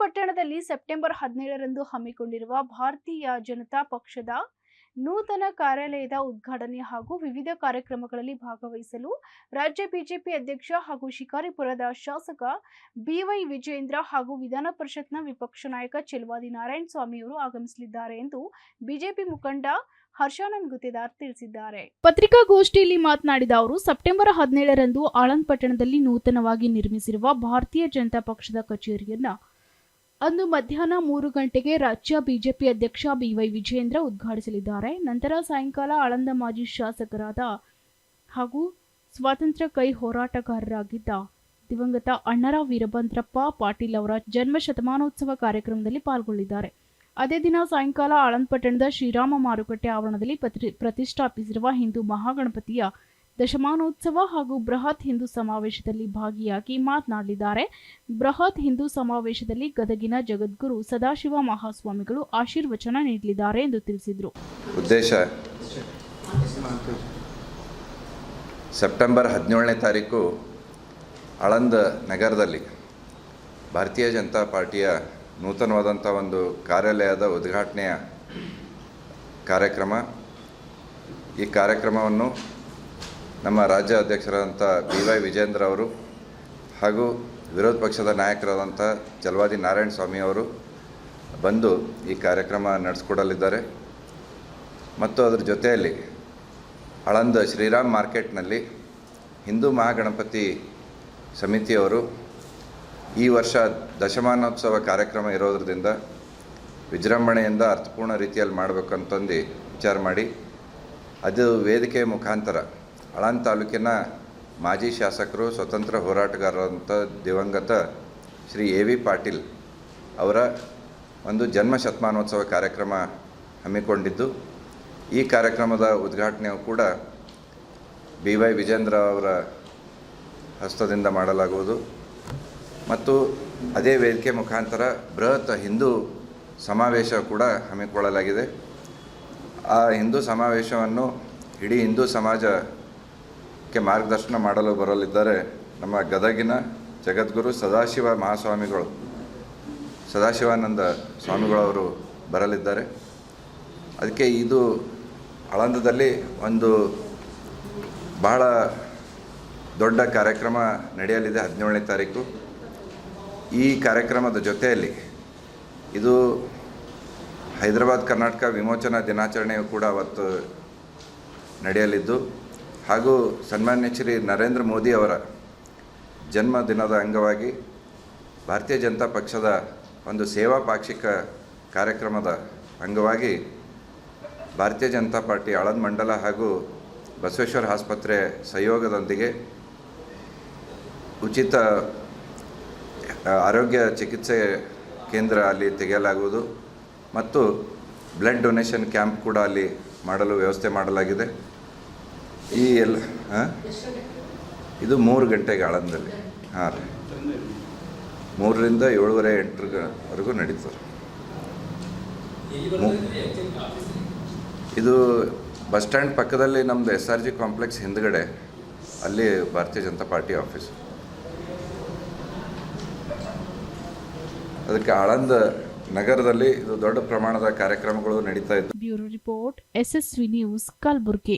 ಪಟ್ಟಣದಲ್ಲಿ ಸೆಪ್ಟೆಂಬರ್ ಹದಿನೇಳರಂದು ಹಮ್ಮಿಕೊಂಡಿರುವ ಭಾರತೀಯ ಜನತಾ ಪಕ್ಷದ ನೂತನ ಕಾರ್ಯಾಲಯದ ಉದ್ಘಾಟನೆ ಹಾಗೂ ವಿವಿಧ ಕಾರ್ಯಕ್ರಮಗಳಲ್ಲಿ ಭಾಗವಹಿಸಲು ರಾಜ್ಯ ಬಿಜೆಪಿ ಅಧ್ಯಕ್ಷ ಹಾಗೂ ಶಿಕಾರಿಪುರದ ಶಾಸಕ ಬಿವೈ ವಿಜೇಂದ್ರ ಹಾಗೂ ವಿಧಾನ ಪರಿಷತ್ನ ವಿಪಕ್ಷ ನಾಯಕ ಚೆಲುವಾದಿ ನಾರಾಯಣ ಸ್ವಾಮಿಯವರು ಆಗಮಿಸಲಿದ್ದಾರೆ ಎಂದು ಬಿಜೆಪಿ ಮುಖಂಡ ಹರ್ಷಾನಂದ್ ಗುತ್ತೇದಾರ್ ತಿಳಿಸಿದ್ದಾರೆ. ಪತ್ರಿಕಾಗೋಷ್ಠಿಯಲ್ಲಿ ಮಾತನಾಡಿದ ಅವರು, ಸೆಪ್ಟೆಂಬರ್ ಹದಿನೇಳರಂದು ಆಳಂದ್ ಪಟ್ಟಣದಲ್ಲಿ ನೂತನವಾಗಿ ನಿರ್ಮಿಸಿರುವ ಭಾರತೀಯ ಜನತಾ ಪಕ್ಷದ ಕಚೇರಿಯನ್ನ ಅಂದು ಮಧ್ಯಾಹ್ನ ಮೂರು ಗಂಟೆಗೆ ರಾಜ್ಯ ಬಿಜೆಪಿ ಅಧ್ಯಕ್ಷ ಬಿವೈ ವಿಜೇಂದ್ರ ಉದ್ಘಾಟಿಸಲಿದ್ದಾರೆ. ನಂತರ ಸಾಯಂಕಾಲ ಆಳಂದ ಮಾಜಿ ಶಾಸಕರಾದ ಹಾಗೂ ಸ್ವಾತಂತ್ರ್ಯ ಕೈ ಹೋರಾಟಗಾರರಾಗಿದ್ದ ದಿವಂಗತ ಅಣ್ಣರಾವ್ ವೀರಭದ್ರಪ್ಪ ಪಾಟೀಲ್ ಅವರ ಜನ್ಮ ಶತಮಾನೋತ್ಸವ ಕಾರ್ಯಕ್ರಮದಲ್ಲಿ ಪಾಲ್ಗೊಳ್ಳಿದ್ದಾರೆ ಅದೇ ದಿನ ಸಾಯಂಕಾಲ ಆಳಂದ್ ಪಟ್ಟಣದ ಶ್ರೀರಾಮ ಮಾರುಕಟ್ಟೆ ಆವರಣದಲ್ಲಿ ಪ್ರತಿ- ಪ್ರತಿಷ್ಠಾಪಿಸಿರುವ ಹಿಂದೂ ಮಹಾಗಣಪತಿಯ ದಶಮಾನೋತ್ಸವ ಹಾಗೂ ಬೃಹತ್ ಹಿಂದೂ ಸಮಾವೇಶದಲ್ಲಿ ಭಾಗಿಯಾಗಿ ಮಾತನಾಡಲಿದ್ದಾರೆ. ಬೃಹತ್ ಹಿಂದೂ ಸಮಾವೇಶದಲ್ಲಿ ಗದಗಿನ ಜಗದ್ಗುರು ಸದಾಶಿವ ಮಹಾಸ್ವಾಮಿಗಳು ಆಶೀರ್ವಚನ ನೀಡಲಿದ್ದಾರೆ ಎಂದು ತಿಳಿಸಿದರು. ಉದ್ದೇಶ? ಸೆಪ್ಟೆಂಬರ್ ಹದಿನೇಳನೇ ತಾರೀಕು ಆಳಂದ ನಗರದಲ್ಲಿ ಭಾರತೀಯ ಜನತಾ ಪಾರ್ಟಿಯ ನೂತನವಾದಂಥ ಒಂದು ಕಾರ್ಯಾಲಯದ ಉದ್ಘಾಟನೆಯ ಕಾರ್ಯಕ್ರಮ. ಈ ಕಾರ್ಯಕ್ರಮವನ್ನು ನಮ್ಮ ರಾಜ್ಯ ಅಧ್ಯಕ್ಷರಾದಂಥ ಬಿ ವೈ ವಿಜೇಂದ್ರ ಅವರು ಹಾಗೂ ವಿರೋಧ ಪಕ್ಷದ ನಾಯಕರಾದಂಥ ಜಲವಾದಿ ನಾರಾಯಣ ಸ್ವಾಮಿ ಅವರು ಬಂದು ಈ ಕಾರ್ಯಕ್ರಮ ನಡೆಸ್ಕೊಡಲಿದ್ದಾರೆ. ಮತ್ತು ಅದರ ಜೊತೆಯಲ್ಲಿ ಹಳಂದ ಶ್ರೀರಾಮ್ ಮಾರ್ಕೆಟ್ನಲ್ಲಿ ಹಿಂದೂ ಮಹಾಗಣಪತಿ ಸಮಿತಿಯವರು ಈ ವರ್ಷ ದಶಮಾನೋತ್ಸವ ಕಾರ್ಯಕ್ರಮ ಇರೋದ್ರಿಂದ ವಿಜೃಂಭಣೆಯಿಂದ ಅರ್ಥಪೂರ್ಣ ರೀತಿಯಲ್ಲಿ ಮಾಡಬೇಕು ಅಂತಂದು ವಿಚಾರ ಮಾಡಿ, ಅದು ವೇದಿಕೆ ಮುಖಾಂತರ ಆಳಂದ್ ತಾಲೂಕಿನ ಮಾಜಿ ಶಾಸಕರು, ಸ್ವತಂತ್ರ ಹೋರಾಟಗಾರರಂಥ ದಿವಂಗತ ಶ್ರೀ ಎ ವಿ ಪಾಟೀಲ್ ಅವರ ಒಂದು ಜನ್ಮ ಶತಮಾನೋತ್ಸವ ಕಾರ್ಯಕ್ರಮ ಹಮ್ಮಿಕೊಂಡಿದ್ದು, ಈ ಕಾರ್ಯಕ್ರಮದ ಉದ್ಘಾಟನೆಯು ಕೂಡ ಬಿ ವೈ ವಿಜೇಂದ್ರ ಅವರ ಹಸ್ತದಿಂದ ಮಾಡಲಾಗುವುದು. ಮತ್ತು ಅದೇ ವೇದಿಕೆ ಮುಖಾಂತರ ಬೃಹತ್ ಹಿಂದೂ ಸಮಾವೇಶ ಕೂಡ ಹಮ್ಮಿಕೊಳ್ಳಲಾಗಿದೆ. ಆ ಹಿಂದೂ ಸಮಾವೇಶವನ್ನು ಇಡೀ ಹಿಂದೂ ಸಮಾಜಕ್ಕೆ ಮಾರ್ಗದರ್ಶನ ಮಾಡಲು ಬರಲಿದ್ದಾರೆ ನಮ್ಮ ಗದಗಿನ ಜಗದ್ಗುರು ಸದಾಶಿವ ಮಹಾಸ್ವಾಮಿಗಳು. ಸದಾಶಿವಾನಂದ ಸ್ವಾಮಿಗಳವರು ಬರಲಿದ್ದಾರೆ. ಅದಕ್ಕೆ ಇದು ಆಳಂದದಲ್ಲಿ ಒಂದು ಬಹಳ ದೊಡ್ಡ ಕಾರ್ಯಕ್ರಮ ನಡೆಯಲಿದೆ ಹದಿನೇಳನೇ ತಾರೀಕು. ಈ ಕಾರ್ಯಕ್ರಮದ ಜೊತೆಯಲ್ಲಿ ಇದು ಹೈದರಾಬಾದ್ ಕರ್ನಾಟಕ ವಿಮೋಚನಾ ದಿನಾಚರಣೆಯು ಕೂಡ ಅವತ್ತು ನಡೆಯಲಿದ್ದು. ಹಾಗೂ ಸನ್ಮಾನ್ಯ ಶ್ರೀ ನರೇಂದ್ರ ಮೋದಿ ಅವರ ಜನ್ಮದಿನದ ಅಂಗವಾಗಿ ಭಾರತೀಯ ಜನತಾ ಪಕ್ಷದ ಒಂದು ಸೇವಾ ಪಾಕ್ಷಿಕ ಕಾರ್ಯಕ್ರಮದ ಅಂಗವಾಗಿ ಭಾರತೀಯ ಜನತಾ ಪಾರ್ಟಿ ಆಳದ ಮಂಡಲ ಹಾಗೂ ಬಸವೇಶ್ವರ ಆಸ್ಪತ್ರೆ ಸಹಯೋಗದೊಂದಿಗೆ ಉಚಿತ ಆರೋಗ್ಯ ಚಿಕಿತ್ಸೆ ಕೇಂದ್ರ ಅಲ್ಲಿ ತೆಗೆಯಲಾಗುವುದು ಮತ್ತು ಬ್ಲಡ್ ಡೊನೇಷನ್ ಕ್ಯಾಂಪ್ ಕೂಡ ಅಲ್ಲಿ ಮಾಡಲು ವ್ಯವಸ್ಥೆ ಮಾಡಲಾಗಿದೆ. ಈ ಎಲ್ಲ, ಹಾಂ? ಇದು ಮೂರು ಗಂಟೆಗೆ ಆಳಂದಲ್ಲಿ ಹಾಂ ರೀ. ಮೂರರಿಂದ ಏಳುವರೆ ಎಂಟರವರೆಗೂ ನಡೀತದೆ. ಇದು ಬಸ್ ಸ್ಟ್ಯಾಂಡ್ ಪಕ್ಕದಲ್ಲಿ ನಮ್ಮದು ಎಸ್ ಆರ್ ಜಿ ಕಾಂಪ್ಲೆಕ್ಸ್ ಹಿಂದ್ಗಡೆ, ಅಲ್ಲಿ ಭಾರತೀಯ ಜನತಾ ಪಾರ್ಟಿ ಆಫೀಸ್. ಅದಕ್ಕೆ ಆಳಂದ ನಗರದಲ್ಲಿ ಇದು ದೊಡ್ಡ ಪ್ರಮಾಣದ ಕಾರ್ಯಕ್ರಮಗಳು ನಡೀತಾ ಇದ್ದು bureau report SSV news, Kalaburagi.